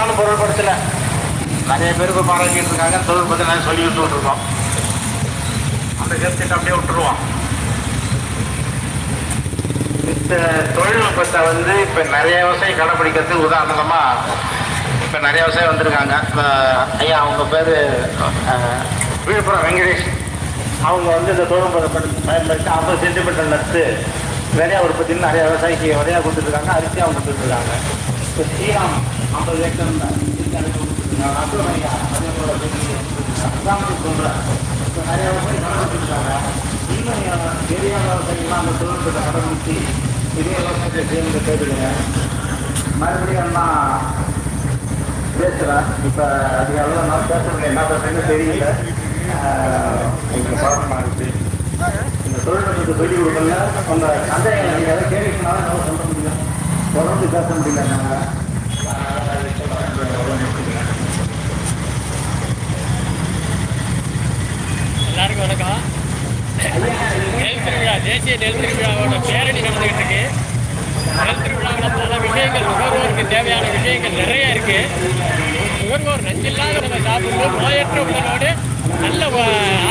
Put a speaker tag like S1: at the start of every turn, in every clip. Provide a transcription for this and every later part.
S1: நானும் பொருள்படுத்தலை. நிறைய பேருக்கு பாராட்டிட்டு இருக்காங்க தொழில் பற்றி நான் சொல்லி விட்டுருக்கோம் அந்த கருத்துட்டு அப்படியே விட்டுருவோம். இந்த தொழில்நுட்பத்தை வந்து இப்போ நிறைய விவசாயி கடைப்பிடிக்கிறதுக்கு உதாரணமாக இப்போ நிறைய விவசாயம் வந்திருக்காங்க. இப்போ ஐயா அவங்க பேர் விழுப்புரம் வெங்கடேஷ். அவங்க வந்து இந்த தொழில்நுட்பத்தை பயன்படுத்தி ஐம்பது சென்டிமீட்டர் நட்டு நிறையா உற்பத்தின்னு நிறைய விவசாயிக்கு விளையா இருக்காங்க. அரிசியாக கொடுத்துருக்காங்க இப்போ ஸ்ரீராம் ஐம்பது ஏக்கர் அப்புறம் ஐயா அதே போல அதான் சொல்கிறேன் இப்போ நிறைய விவசாயி கடைப்பிடிச்சிருக்காங்க இன்னும் பெரிய விவசாயிகள்லாம் அந்த தொழில்நுட்பத்தை கடைபிடிச்சி பெரிய விவசாயத்தை சேர்ந்து கேட்டுடுங்க மறுபடியும் நான் பேசுகிறேன் இப்போ அதிக அளவில் நான் பேச முடியல என்ன பேசுறேன்னு தெரியல ஆஹ் இருக்குது இந்த தொழில்நுட்பத்தை சொல்லிக் கொடுக்கல அந்த சந்தேகம் நீங்கள் எதாவது சொல்ல முடியும் தொடர்ந்து பேச முடியல நாங்கள்
S2: எல்லாருக்கும் வணக்கம். நெல் திருவிழா தேசிய நெல் திருவிழாவோட பேரணி நடந்துகிட்டு இருக்கு. நெல் திருவிழாவில் பல விஷயங்கள் நுகர்வோருக்கு தேவையான விஷயங்கள் நிறைய இருக்கு. நுகர்வோர் நஞ்சில்லாத நம்ம சாப்பிடுவோம் நோயற்ற உடலோடு நல்ல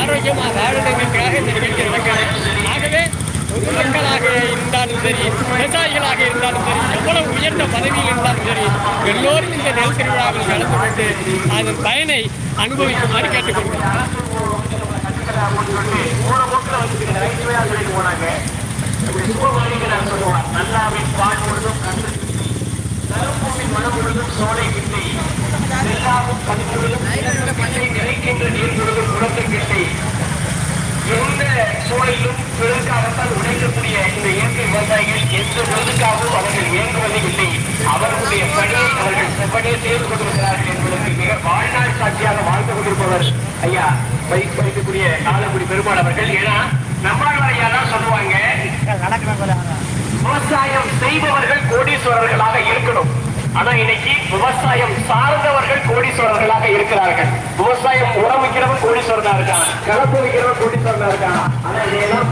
S2: ஆரோக்கியமாக ஆரோக்கியமா வாழணுங்கிறதுக்காக இந்த நிகழ்ச்சி நடக்கிறது. ஆகவே மக்களாக இருந்தாலும் சரி விவசாயிகளாக இருந்தாலும் சரி எவ்வளவு உயர்ந்த பதவியில் இருந்தாலும் சரி எல்லோரும் இந்த நெல் திருவிழாவில் கலந்து கொண்டு அதன் பயனை அனுபவிக்குமாறு கேட்டுக்கொள்கிறோம்.
S1: அப்படின்னு சொல்லி போன போக்கில் வந்து நகைச்சுவையாக சொல்லிட்டு போனாங்க இப்படி சுபமானிக்கிறார் சொல்லுவார் நல்லாவின் பால் முழுதும் கண்டு நறுப்பூவின் மனம் முழுதும் சோலை கிட்டை எல்லாவும் கண்முழுதும் கிட்டை நிலைக்கின்ற நீர் முழுதும் குளத்தை கிட்டை எந்த சூழலிலும் பிறருக்காகத்தான் உழைக்கக்கூடிய இந்த இயற்கை விவசாயிகள் எந்த பொழுதுக்காகவும் அவர்கள் இயங்குவது இல்லை அவர்களுடைய பணியை அவர்கள் செவ்வனே செய்து கொண்டிருக்கிறார்கள் என்பதற்கு மிக வாழ்நாள் சாட்சியாக அவர் ஐயா பயிர் படிக்கக்கூடிய காலக்குடி பெருமாள் அவர்கள். ஏன்னா நம்மாழ்வார் ஐயா தான் சொல்லுவாங்க விவசாயம் செய்பவர்கள் கோடீஸ்வரர்களாக இருக்கணும். ஆனா இன்னைக்கு விவசாயம் சார்ந்தவர்கள் கோடீஸ்வரர்களாக இருக்கிறார்கள். விவசாயம் உரம் வைக்கிறவன் கோடீஸ்வரனா இருக்கான் கலப்பு வைக்கிறவன் கோடீஸ்வரனா இருக்கான். ஆனா இதையெல்லாம்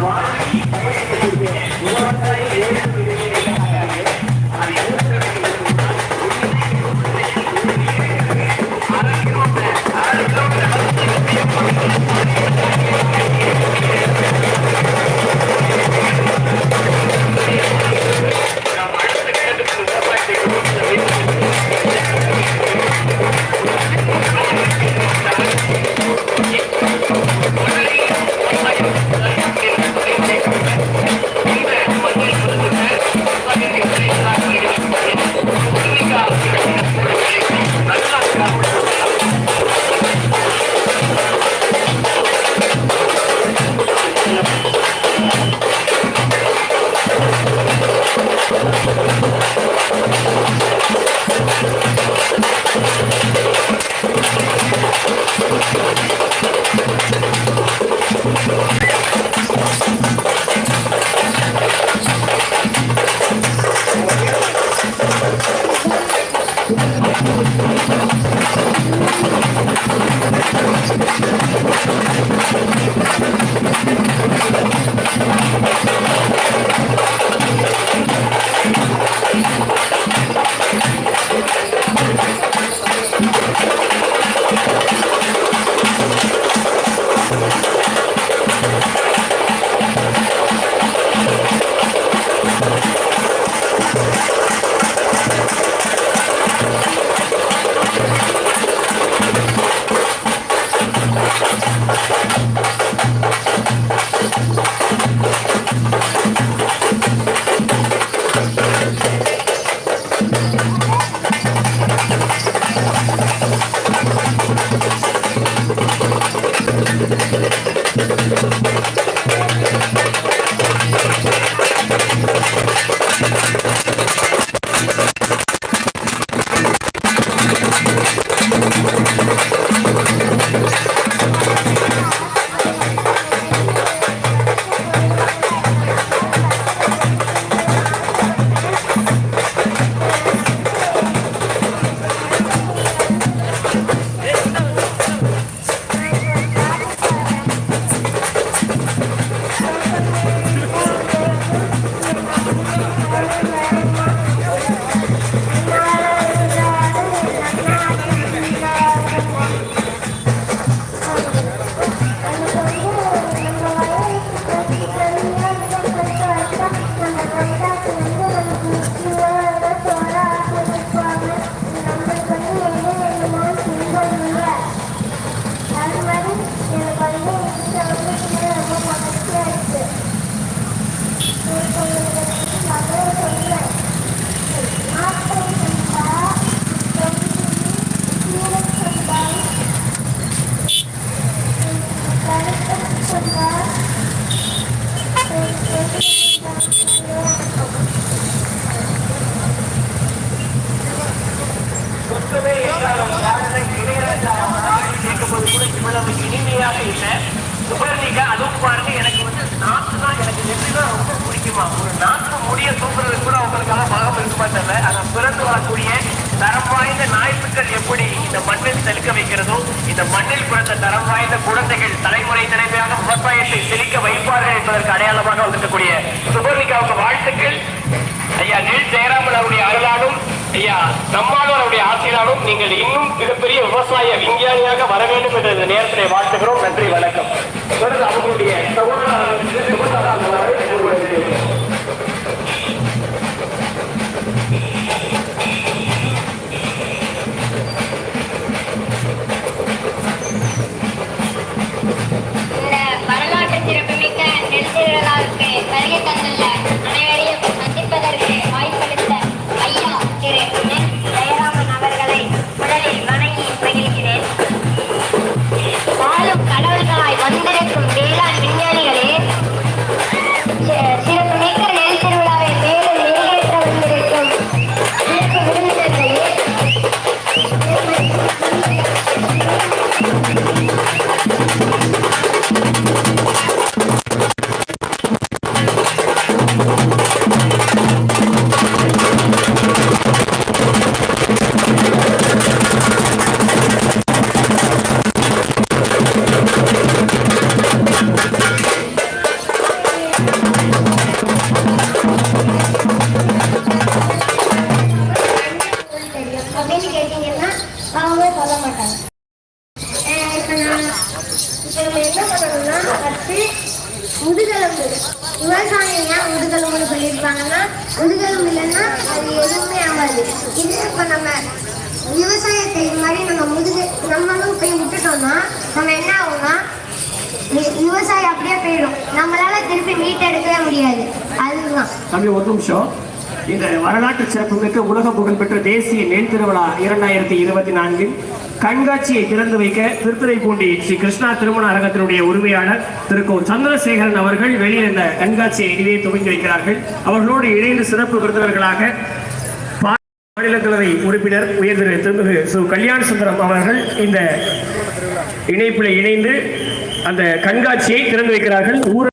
S1: Thank you.
S2: தெரியுமா ஒரு நாட்டு முடிய தூக்குறது கூட அவங்களுக்காக பாகம் இருக்க மாட்டாங்க ஆனா பிறந்து வரக்கூடிய தரம் வாய்ந்த நாய்ப்புக்கள் எப்படி இந்த மண்ணில் செலுக்க வைக்கிறதோ இந்த மண்ணில் பிறந்த தரம் வாய்ந்த குழந்தைகள் தலைமுறை தலைமையாக விவசாயத்தை செழிக்க வைப்பார்கள் என்பதற்கு அடையாளமாக வந்திருக்கக்கூடிய சுபர்ணிகாவுக்கு வாழ்த்துக்கள். ஐயா நெல் ஜெயராமன் அவருடைய அருளாலும் ஐயா நம்மாழ்வார் அவருடைய ஆசிரியராலும் நீங்கள் இன்னும் மிகப்பெரிய விவசாய விஞ்ஞானியாக வர வேண்டும் என்ற இந்த நேரத்தில் வாழ்த்துகிறோம். நன்றி வணக்கம்.
S3: சொல்ல மாட்டாங்க அஹ் நான் இப்ப நம்ம என்ன பண்ணணும்னா ஃபஸ்ட்டு முதுகெலும்பு. விவசாயம் ஏன் முதுகெலும்புன்னு சொல்லியிருப்பாங்கன்னா முதுகெலும்பு இல்லைன்னா அது எதுவுமே ஆகாது. இது இப்போ நம்ம விவசாயத்தை இது மாதிரி நம்ம முதுகு நம்மளும் போய் விட்டுட்டோம்னா நம்ம என்ன ஆகும்னா விவசாயம் அப்படியே போயிடும். நம்மளால திருப்பி மீட்டெடுக்கவே முடியாது. அதுதான்.
S2: தம்பி ஒரு நிமிஷம். இந்த வரலாற்று சிறப்புமிக்க உலக புகழ்பெற்ற தேசிய நெல் திருவிழா இரண்டாயிரத்தி இருபத்தி நான்கில் கண்காட்சியை திறந்து வைக்க திருத்துறைப்பூண்டி ஸ்ரீ கிருஷ்ணா திருமண அரங்கத்தினுடைய உரிமையாளர் திரு கோ சந்திரசேகரன் அவர்கள் வெளியில் இந்த கண்காட்சியை இனிவே துவங்கி வைக்கிறார்கள். அவர்களோடு இணைந்து சிறப்பு விருந்தினர்களாக மாநிலங்களவை உறுப்பினர் உயர் திரு திருமிகு சு. கல்யாண சுந்தரம் அவர்கள் இந்த இணைப்பில் இணைந்து அந்த கண்காட்சியை திறந்து வைக்கிறார்கள். ஊர